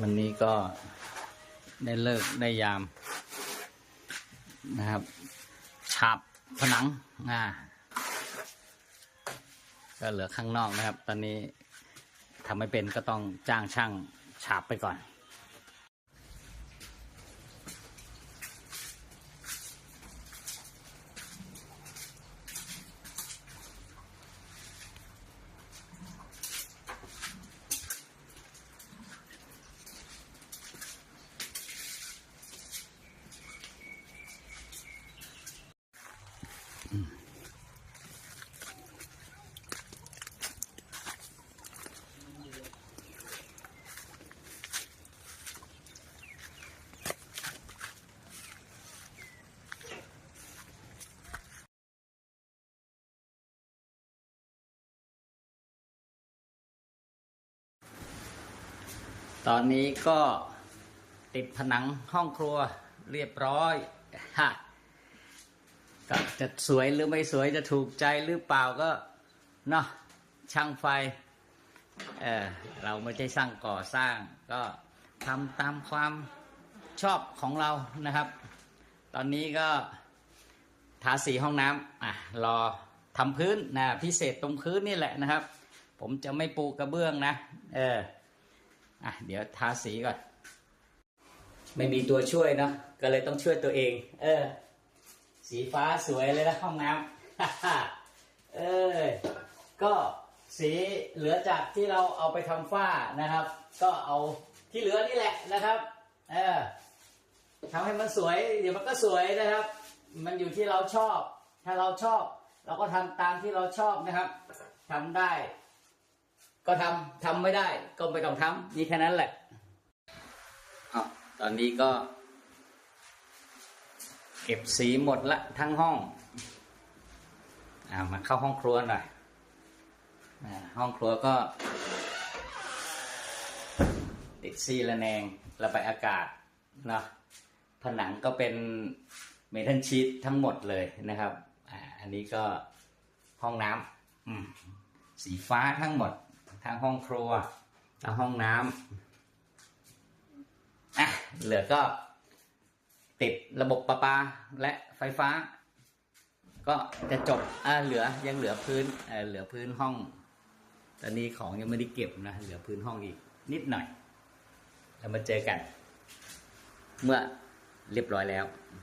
วันนี้ก็ได้เลิกได้ยามนะครับ ฉาบผนังอ่าก็เหลือข้างนอกนะครับ ตอนนี้ทำไม่เป็นก็ต้องจ้างช่างฉาบไปก่อน ตอนนี้ก็ติดผนังห้องครัวเรียบร้อยฮะก็จะสวยหรือไม่สวยจะถูกใจหรือเปล่าก็เนาะช่างไฟเออเราไม่ใช่สร้างก่อสร้าง ก็ทำตามความชอบของเรานะครับ ตอนนี้ก็ทาสีห้องน้ำอะรอทำพื้นนะพิเศษตรงพื้นนี่แหละนะครับ ผมจะไม่ปูกระเบื้องนะ เออ อะเดี๋ยวทาสีก่อน ไม่มีตัวช่วยเนาะก็เลยต้องช่วยตัวเอง เออ สีฟ้าสวยเลยนะห้องน้ำเออก็สีเหลือจากที่เราเอาไปทำฝ้านะครับ ก็เอาที่เหลือนี่แหละนะครับ เออทำให้มันสวย เดี๋ยวมันก็สวยนะครับ มันอยู่ที่เราชอบ ถ้าเราชอบ เราก็ทำตามที่เราชอบนะครับทำได้ ก็ทำทำไม่ได้ก็ไม่ต้องทำนี่แค่นั้นแหละอ้าตอนนี้ก็ เก็บสีหมดละทั้งห้องอ่ามาเข้าห้องครัวหน่อยห้องครัวก็ ติดซีละแนงระบายอากาศเนาะผนังก็เป็นเมทัลชีตทั้งหมดเลยนะครับ อันนี้ก็ห้องน้ำสีฟ้าทั้งหมด ทั้งห้องครัวทั้งห้องน้ำอะเหลือก็ ติดระบบประปาและไฟฟ้า ก็จะจบอ่าเหลือยังเหลือพื้นเออเหลือพื้นห้อง ตอนนี้ของยังไม่ได้เก็บนะเหลือพื้นห้องอีก นิดหน่อยแล้วมาเจอกัน เมื่อเรียบร้อยแล้ว